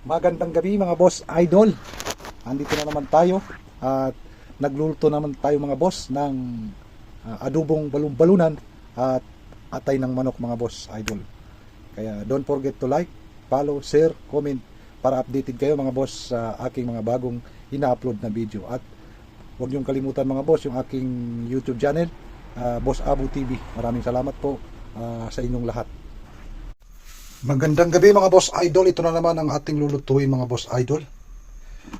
Magandang gabi mga boss idol. Andito na naman tayo at nagluluto naman tayo mga boss ng ah, adubong balon-balunan at atay ng manok mga boss idol. Kaya don't forget to like, follow, share, comment para updated kayo mga boss sa aking mga bagong ina-upload na video. At huwag niyong kalimutan mga boss yung aking YouTube channel, ah, Boss Abu TV. Maraming salamat po ah, sa inyong lahat. Magandang gabi mga boss idol. Ito na naman ang ating lulutuin mga boss idol.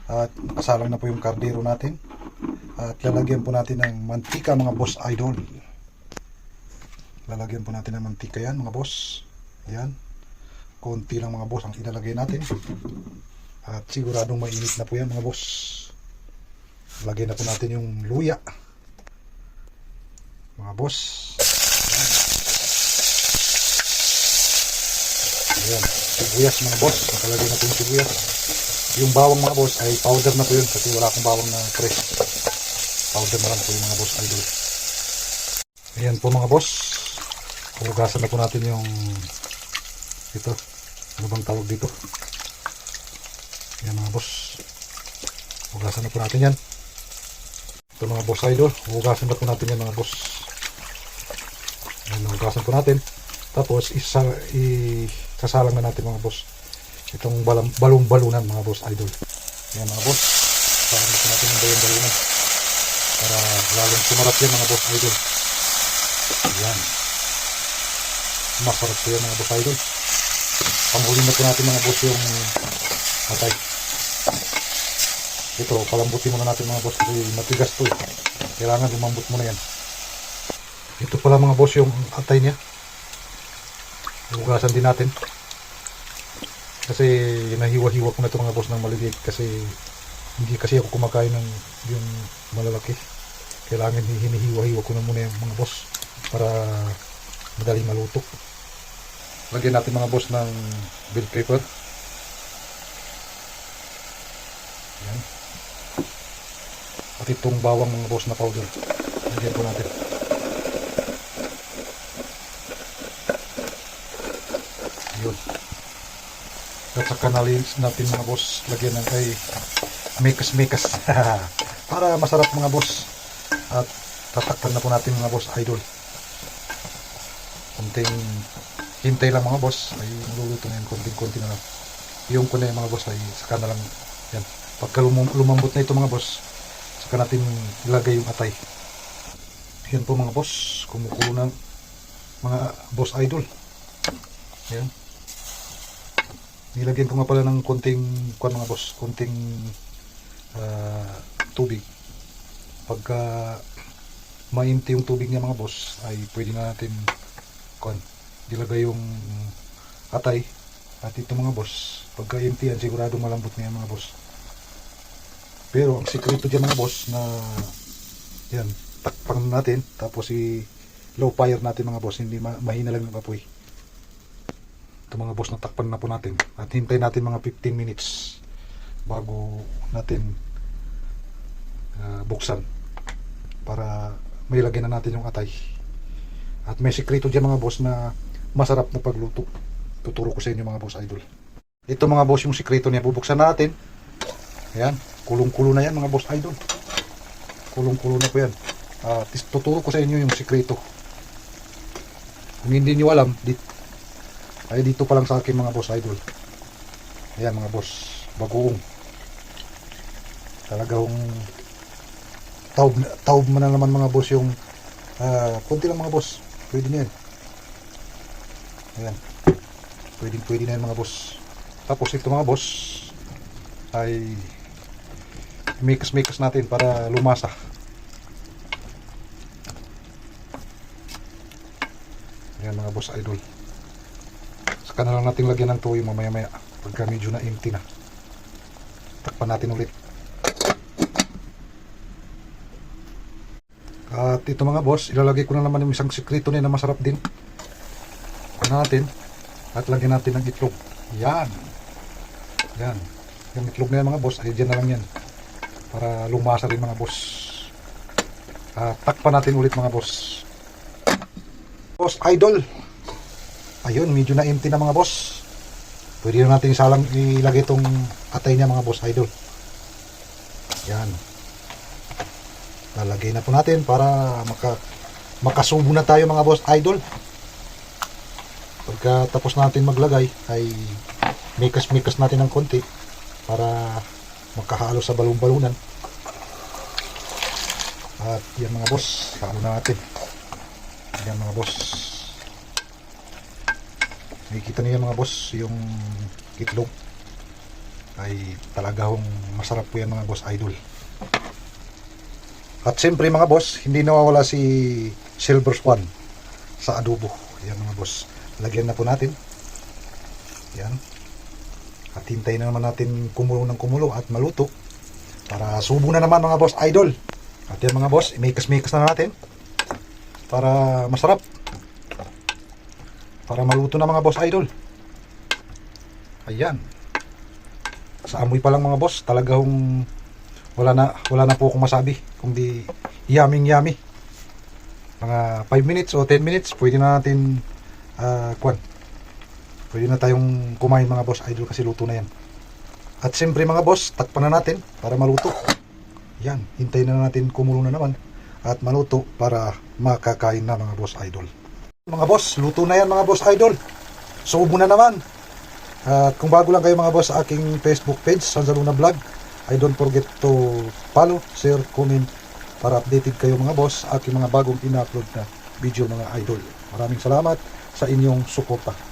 At nakasalang na po yung kardero natin. At lalagyan po natin ng mantika mga boss idol. Lalagyan po natin ng mantika yan mga boss. Yan. Konti lang mga boss ang ilalagay natin. At siguradong mainit na po yan mga boss. Lagyan na po natin yung luya. Mga boss. Ayan, sibuyas mga boss. Nakalagay na po yung sibuyas. Yung bawang mga boss ay powder na po yun kasi wala akong bawang na fresh. Powder na lang po yung mga boss idol. Ayan po mga boss. Hugasan na po natin yung ito. Ano bang tawag dito? Ayan mga boss. Hugasan na po natin yan. Ito mga boss idol. Hugasan na po natin yan mga boss. Ayan, hugasan po natin. Tapos isa isasalang na natin mga boss. Itong balam, balong-balunan mga boss idol. Ayan mga boss. Salang natin yung balong-balunan. Para lalong sumarap yan mga boss idol. Ayan. Masarap po yan mga boss idol. Pangulin na po natin mga boss yung matay. Ito, palambutin muna natin mga boss kasi matigas to. eh. Kailangan lumambot muna yan. Ito pala mga boss yung atay niya. Hugasan din natin. Kasi nahiwa-hiwa ko na ito mga boss ng maliliit kasi hindi kasi ako kumakain ng yung malalaki. Kailangan hinihiwa-hiwa ko na muna yung mga boss para madali maluto. Lagyan natin mga boss ng bell pepper. Yan. At itong bawang mga boss na powder. Lagyan po natin. Yun. At saka nalinis natin mga boss, lagyan ng kay mikas-mikas. Para masarap mga boss. At tatakpan na po natin mga boss idol. Kunting hintay lang mga boss. Ay luluto na yan, kunting-kunti na lang. Yung ko na yung mga boss ay saka na lang yan. Pagka lumam- lumambot na ito mga boss, saka natin ilagay yung atay. Yan po mga boss, kumukulo na mga boss idol. Yan. Nilagyan ko nga pala ng konting kuan mga boss, konting ah, tubig. Pagka mainti yung tubig niya mga boss, ay pwede na natin kuan, ilagay yung atay. At ito mga boss, pagka empty yan, sigurado malambot na yan mga boss. Pero ang sikreto dyan mga boss na yan, takpan natin tapos i low fire natin mga boss, hindi ma- mahina lang yung apoy ito mga boss natakpan na po natin. At hintay natin mga 15 minutes bago natin ah, buksan. Para may lagyan na natin yung atay. At may sikreto dyan mga boss na masarap na pagluto. Tuturo ko sa inyo mga boss idol. Ito mga boss yung sikreto niya. Bubuksan natin. Ayan. Kulong kulo na yan mga boss idol. Kulong kulo na po yan. At tuturo ko sa inyo yung sikreto. Kung hindi nyo alam ay dito pa lang sa akin mga boss idol. Ayan mga boss, bagoong. Talagang taob, taob mo na naman mga boss yung ah, konti lang mga boss. Pwede na yan. Ayan. Pwede, pwede na yan mga boss. Tapos ito mga boss ay mix-mix natin para lumasa. Ayan mga boss idol. Saka na lang natin lagyan ng tuyo mamaya maya pagka medyo na empty na. Takpan natin ulit. At ito mga boss, ilalagay ko na naman yung isang sikreto niya na masarap din. Takpan natin at lagyan natin ng itlog. Yan. Yan. Yung itlog na yan mga boss, ay dyan na lang yan. Para lumasa rin mga boss. At takpan natin ulit mga boss. Boss Idol. Ayun, medyo na empty na mga boss. Pwede na natin salang ilagay itong atay niya mga boss idol. Yan. Lalagay na po natin para maka, makasubo na tayo mga boss idol. Pagka tapos natin maglagay ay mikas-mikas natin ng konti para makahalo sa balon-balunan. At yan mga boss, halo na natin. Yan mga boss. Nakikita niyo mga boss, yung itlog ay talagang masarap po yan mga boss idol. At siyempre mga boss, hindi nawawala si Silver Swan sa adobo. Yan mga boss. Lagyan na po natin. Yan. At hintayin na naman natin kumulo ng kumulo at maluto. Para subo na naman mga boss idol. At yan mga boss, imikas-mikas na natin. Para masarap. Para maluto na mga boss idol. Ayan. Sa amoy pa lang mga boss, talagang wala na wala na po akong masabi kundi yaming yummy. Mga 5 minutes o 10 minutes, pwede na natin ah kwan. Pwede na tayong kumain mga boss idol kasi luto na yan. At siyempre mga boss, takpan na natin para maluto. Yan, hintayin na natin kumulo na naman at maluto para makakain na mga boss idol. Mga boss, luto na yan mga boss idol. Subo na naman. At kung bago lang kayo mga boss sa aking Facebook page, Sansa Luna Vlog, I don't forget to follow, share, comment para updated kayo mga boss sa aking mga bagong ina-upload na video mga idol. Maraming salamat sa inyong suporta.